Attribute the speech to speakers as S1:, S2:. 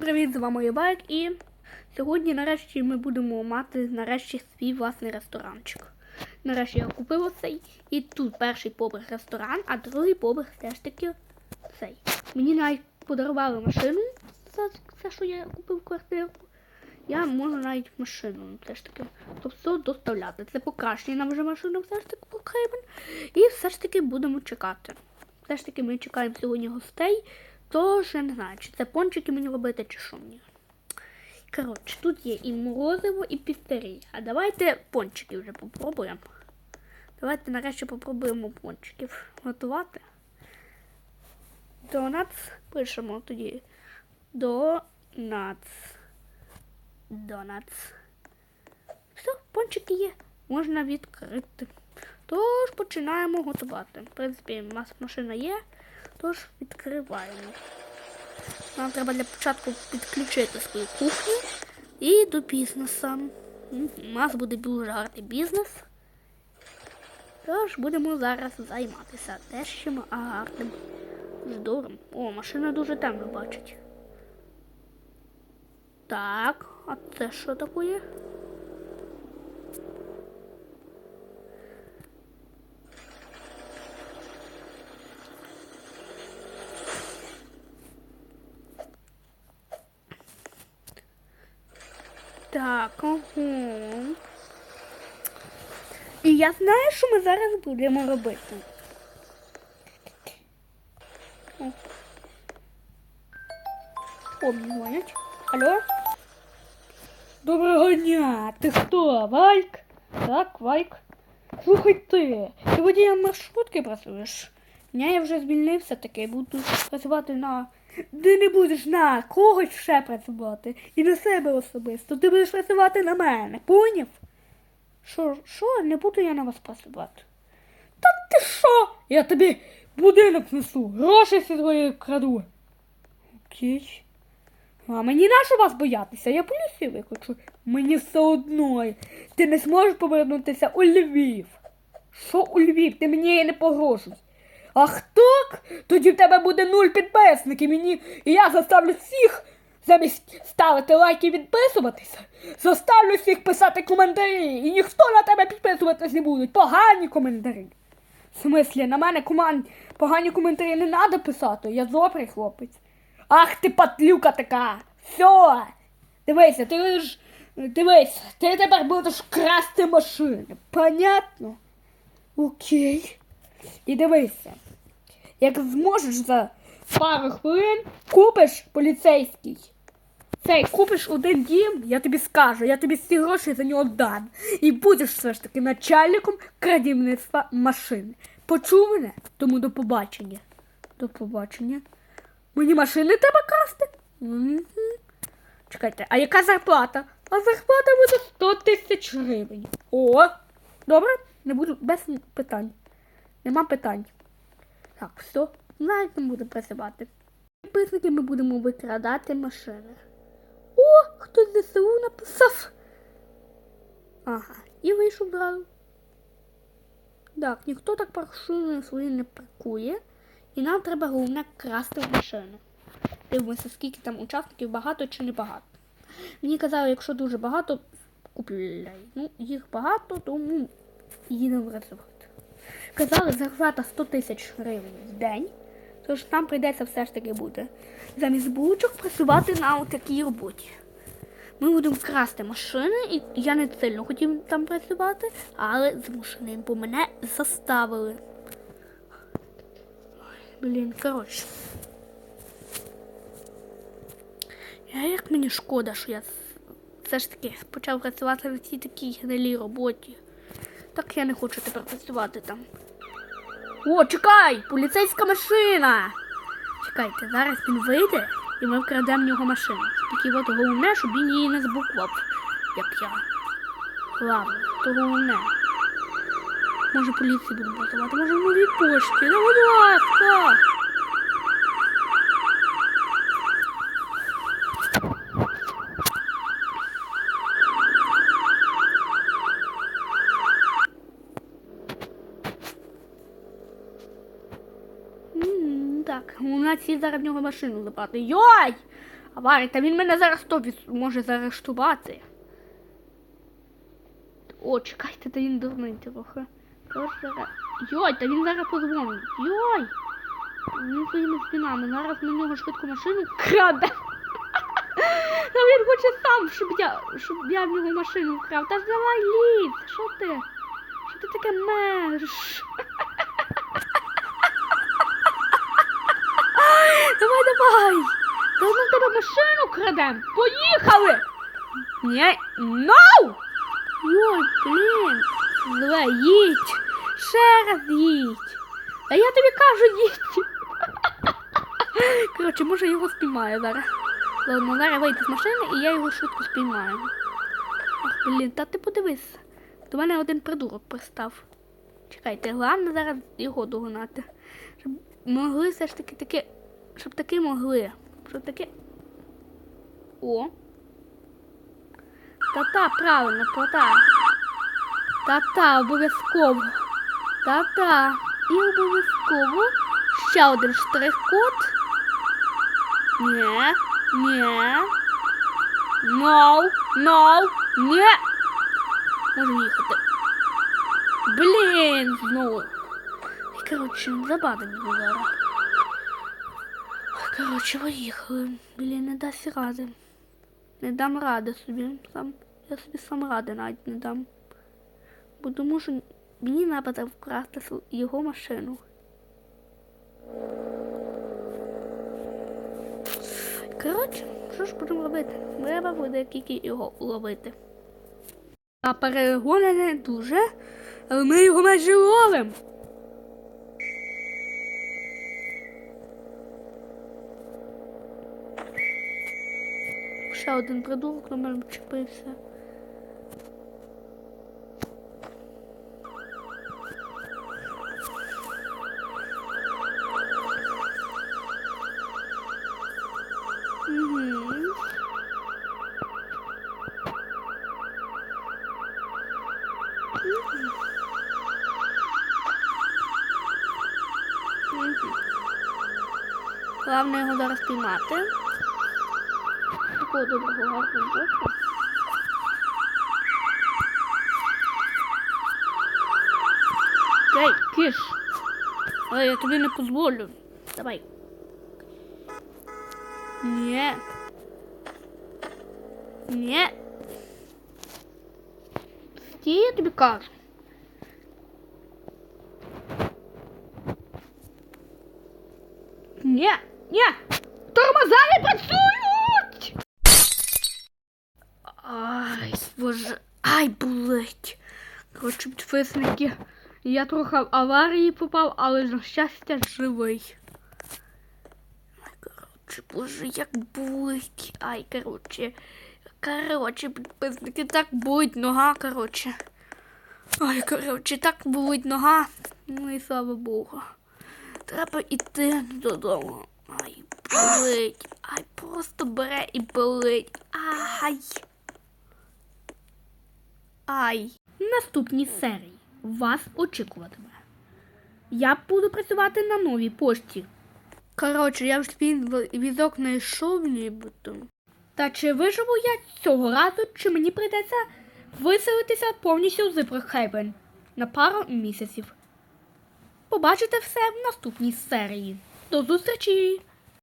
S1: Привіт, з вами Єбайк і сьогодні нарешті ми будемо мати нарешті свій власний ресторанчик. Нарешті я купив оцей і тут перший поверх ресторан, а другий поверх теж таки цей. Мені навіть подарували машину за це, що я купив квартиру. Я можу навіть машину ну, все ж таки. Тобто все доставляти. Це покращення нам вже машину все ж таки потрібен. І все ж таки будемо чекати. Все ж таки ми чекаємо сьогодні гостей. Тож я не знаю, чи це пончики мені робити, чи що мені. Коротше, тут є і морозиво, і пістерія. А давайте пончики вже попробуємо. Давайте нарешті попробуємо пончиків готувати. Донатс. Пишемо тоді. Донатс. Донатс. Все, пончики є. Можна відкрити. Тож починаємо готувати. В принципі, у нас машина є. Тож відкриваємо. Нам треба для початку підключити свою кухню і до бізнесу. У нас буде дуже гарний бізнес. Тож будемо зараз займатися дещо гарним. Здорово. О, машина дуже темно бачить. Так, а це що таке? Так, ого. І я знаю, що ми зараз будемо робити. О, дзвонять. Алло? Доброго дня! Ти хто, Вайк? Так, Вайк. Слухай ти, ти водієм маршрутки працюєш? Ні, я вже звільнився таки, буду працювати на. Ти не будеш на когось ще працювати. І на себе особисто. Ти будеш працювати на мене, поняв? Що, що? Не буду я на вас працювати. Та ти що? Я тобі будинок несу, гроші зі твої краду. Окей. А мені нащо вас боятися? Я поліцію викличу. Мені все одно. Ти не зможеш повернутися у Львів. Що у Львів? Ти мені не погрожуй. Ах так? Тоді в тебе буде нуль підписників. Мені і я заставлю всіх замість ставити лайки і відписуватися. Заставлю всіх писати коментарі. І ніхто на тебе підписуватись не буде. Погані коментарі. В смислі, на мене команд... погані коментарі не треба писати. Я добрий хлопець. Ах ти патлюка така. Все. Дивися, ти ж. Дивися, ти тепер будеш красти машини. Понятно? Окей. І дивися. Як зможеш за пару хвилин купиш поліцейський. Цей купиш один дім, я тобі скажу, я тобі всі гроші за нього дам. І будеш все ж таки начальником крадівництва машини. Почув мене? Тому до побачення. До побачення. Мені машини треба красти? Чекайте, а яка зарплата? А зарплата буде 100 тисяч гривень. О, добре, не буду без питань. Нема питань. Так, все, навіть не буду працювати. Підписники ми будемо викрадати машини. О, хтось ЗСУ написав. Ага, і вийшов зразу. Так, ніхто так машини свої не паркує. І нам треба головне красти в машину. Дивимося, скільки там учасників, багато чи не багато. Мені казали, якщо дуже багато, купляй. Ну, їх багато, тому їдемо працювати. Казали, зарплата 100 тисяч гривень в день. Тож нам прийдеться все ж таки буде замість булочок працювати на такій роботі. Ми будемо красти машини, і я не сильно хотів там працювати, але змушений, бо мене заставили. Блін, коротше. Я як мені шкода, що я все ж таки почав працювати на цій такій гнилій роботі. Так я не хочу тепер працювати там. О, чекай! Поліцейська машина! Чекайте, зараз він вийде і ми вкрадемо в нього машину. Тільки от головне, щоб він її не збуквав, як я. Ладно, то головне. Може поліцію будемо працювати, може в новій пошті. Ну, будь ласка! Нас всі зараз в нього машину забрати. Йой! Аварій, та він мене зараз то може заарештувати. О, чекайте, та він дурний трохи. Йой, та він зараз позвонить. Йой! Він своїми спінами. Зараз на нього швидко машину краде. Та він хоче сам, щоб я, щоб я в нього машину вкрав. Та лізь, що ти? Що ти таке мерш? Давай! Та ми в тебе машину крадем! Поїхали! Ні, ноу! Йой, блін! Давай, їдь! Ще раз їдь! А я тобі кажу, їдь! Коротше, може його спіймаю зараз. Ладно, зараз вийти з машини і я його швидко спіймаю. Ах, блін, та ти подивись. До мене один придурок пристав. Чекайте, головне зараз його догнати. Щоб могли все ж таки таке. Щоб таки могли. Щоб таке. О. Та-та, правильно, та-та. Та-та, обов'язково. Та-та. І обов'язково ще один штрих-код. Ні, ні. No, no, ні. Можемо їхати. Блін, знову. Коротше, забадемо зараз. Коротше, поїхали. Блін, не дасть ради. Не дам ради собі. Сам, я собі сам ради навіть не дам. Бо тому що мені треба вкрасти його машину. Коротше, що ж будемо робити? Треба буде тільки його ловити. А перегони не дуже, але ми його майже ловимо. Ще один придурок на мене вчепився. Головне його зараз піймати. Такого доброго гарного боку. Ей, киш. Ой, я тобі не дозволю. Давай. Ні. Ні. Стій, я тобі кажу. Ні, ні. Тормоза не працюють. Боже, ай, болить. Коротше, підписники, я трохи в аварії попав, але на щастя живий. Коротше, боже, як болить. Ай, коротше. Коротше, підписники, так болить нога, коротше. Ай, коротше, так болить нога. Ну і слава Богу. Треба йти додому. Ай, болить. Ай, просто бере і болить. Ай. Ай. Наступні серії вас очікуватиме. Я буду працювати на новій пошті. Коротше, я вже візок знайшов нібито. Та чи виживу я цього разу, чи мені прийдеться виселитися повністю з Брекхейвен на пару місяців. Побачите все в наступній серії. До зустрічі!